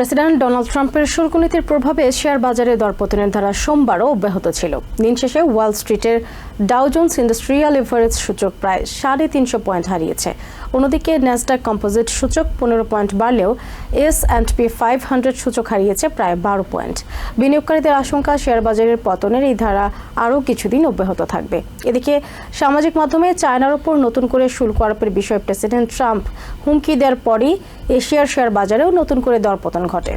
President Donald ট্রাম্পের শুল্ক নীতির প্রভাবে শেয়ার বাজারে দরপতনের ধারা সোমবারও অব্যাহত ছিল। দিন শেষে ওয়াল স্ট্রিটের ডাউজন্স ইন্ডাস্ট্রিয়াল এভারেজ সূচক প্রায় সাড়ে তিনশো পয়েন্ট হারিয়েছে। অন্যদিকে ন্যাসডাক কম্পোজিট সূচক পনেরো পয়েন্ট বাড়লেও S and P five hundred সূচক হারিয়েছে প্রায় বারো পয়েন্ট। বিনিয়োগকারীদের আশঙ্কা, শেয়ার বাজারের পতনের এই ধারা আরও কিছুদিন অব্যাহত থাকবে। এদিকে সামাজিক মাধ্যমে চায়নার ওপর নতুন করে শুল্ক আরোপের বিষয়ে প্রেসিডেন্ট ট্রাম্প হুমকি দেওয়ার পরই এশিয়ার শেয়ার বাজারেও নতুন করে দরপতন ঘটে।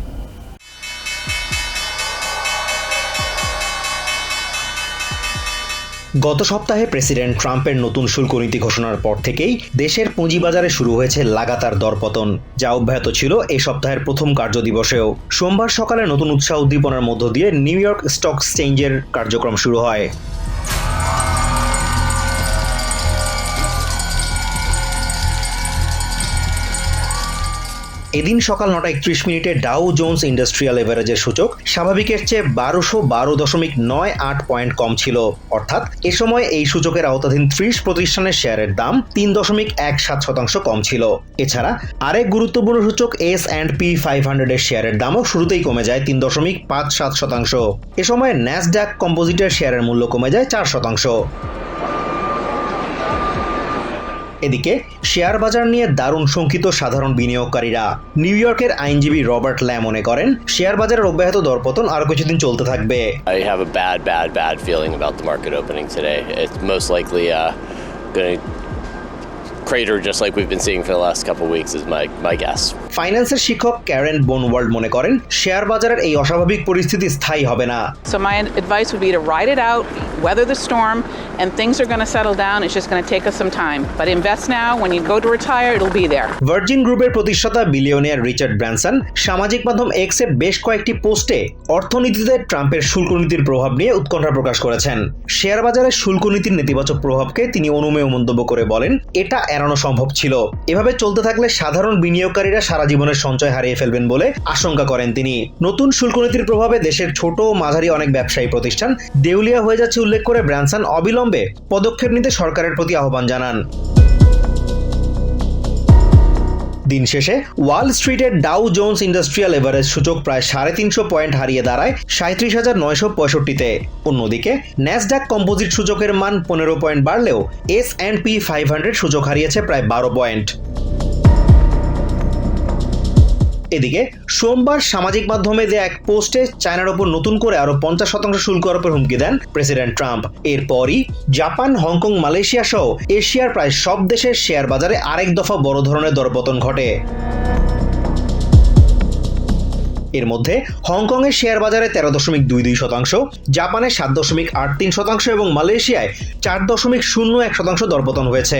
গত সপ্তাহে প্রেসিডেন্ট ট্রাম্পের নতুন শুল্ক নীতি ঘোষণার পর থেকেই দেশের পুঁজিবাজারে শুরু হয়েছে লাগাতার দরপতন। যা অব্যাহত ছিল এই সপ্তাহের প্রথম কার্যদিবসেও। সোমবার সকালে নতুন উৎসাহ উদ্দীপনার মধ্য দিয়ে নিউ ইয়র্ক স্টক এক্সচেঞ্জের কার্যক্রম শুরু হয়। এদিন সকাল নটা একত্রিশ মিনিটে ডাউ জোন্স ইন্ডাস্ট্রিয়াল এভারেজের সূচক স্বাভাবিকের চেয়ে বারোশো বারো দশমিক নয় আট পয়েন্ট কম ছিল। অর্থাৎ এ সময় এই সূচকের আওতাধীন ত্রিশ প্রতিষ্ঠানের শেয়ারের দাম তিন দশমিক এক সাত শতাংশ কম ছিল। এছাড়া আরেক গুরুত্বপূর্ণ সূচক এস অ্যান্ড পি ফাইভ হান্ড্রেডের শেয়ারের দামও শুরুতেই কমে যায় তিন দশমিক পাঁচ সাত শতাংশ। এ সময় ন্যাসডাক কম্পোজিটের শেয়ারের মূল্য কমে যায় চার শতাংশ। এদিকে শেয়ার বাজার নিয়ে দারুণ শঙ্কিত সাধারণ বিনিয়োগকারীরা। নিউ ইয়র্কের আইনজীবী রবার্ট ল্যাম মনে করেন, শেয়ার বাজারের অব্যাহত দরপতন আর কিছুদিন চলতে থাকবে। I have a bad bad bad feeling about the market opening today it's most likely gonna just like we have been seeing for the last couple my my ফাইন্যান্সের শিক্ষক ক্যারেন বোনওয়ার্ল্ড মনে করেন শেয়ার বাজারের এই অস্বাভাবিক পরিস্থিতি স্থায়ী হবে না So my advice would be to ride it out, weather the storm, and things are going to settle down. It's just going to take us some time. But invest now. When you go to retire, it'll be there. Virgin গ্রুপের প্রতিষ্ঠাতা billionaire Richard Branson সামাজিক মাধ্যম x এক্সে বেশ কয়েকটি পোস্টে অর্থনীতিতে ট্রাম্পের শুল্ক নীতির প্রভাব নিয়ে উৎকণ্ঠা প্রকাশ করেছেন শেয়ার বাজারে শুল্ক নীতির নেতিবাচক প্রভাবকে তিনি অনুমেয় মন্তব্য করে বলেন এটা এড়ানো সম্ভব ছিল এভাবে চলতে থাকলে সাধারণ বিনিয়োগকারীরা সারা জীবনের সঞ্চয় হারিয়ে ফেলবেন বলে আশঙ্কা করেন তিনি। নতুন শুল্ক নীতির প্রভাবে দেশের ছোট ও মাঝারি অনেক ব্যবসায়ী প্রতিষ্ঠান দেউলিয়া হয়ে যাচ্ছে উল্লেখ করে ব্র্যানসন অবিলম্বে পদক্ষেপ নিতে সরকারের প্রতি আহ্বান জানান। দিন শেষে ওয়াল স্ট্রিটের ডাউ জোন্স ইন্ডাস্ট্রিয়াল এভারেজ সূচক প্রায় সাড়ে তিনশো পয়েন্ট হারিয়ে দাঁড়ায় সাঁত্রিশ হাজার নয়শো পঁয়ষট্টিতে। অন্যদিকে, ন্যাসডাক কম্পোজিট সূচকের মান পনেরো পয়েন্ট বাড়লেও S and P five hundred সূচক হারিয়েছে প্রায় বারো পয়েন্ট। এদিকে সোমবার সামাজিক মাধ্যমে দেয়া এক পোস্টে চায়নার ওপর নতুন করে আরও পঞ্চাশ শতাংশ শুল্ক আরোপের হুমকি দেন প্রেসিডেন্ট ট্রাম্প। এরপরই জাপান, হংকং, মালয়েশিয়া সহ এশিয়ার প্রায় সব দেশের শেয়ার বাজারে আরেক দফা বড় ধরনের দরপতন ঘটে। এর মধ্যে হংকংয়ের শেয়ার বাজারে তেরো দশমিক দুই দুই শতাংশ, জাপানে সাত দশমিক আট তিন শতাংশ এবং মালয়েশিয়ায় চার দশমিক শূন্য এক শতাংশ দরপতন হয়েছে।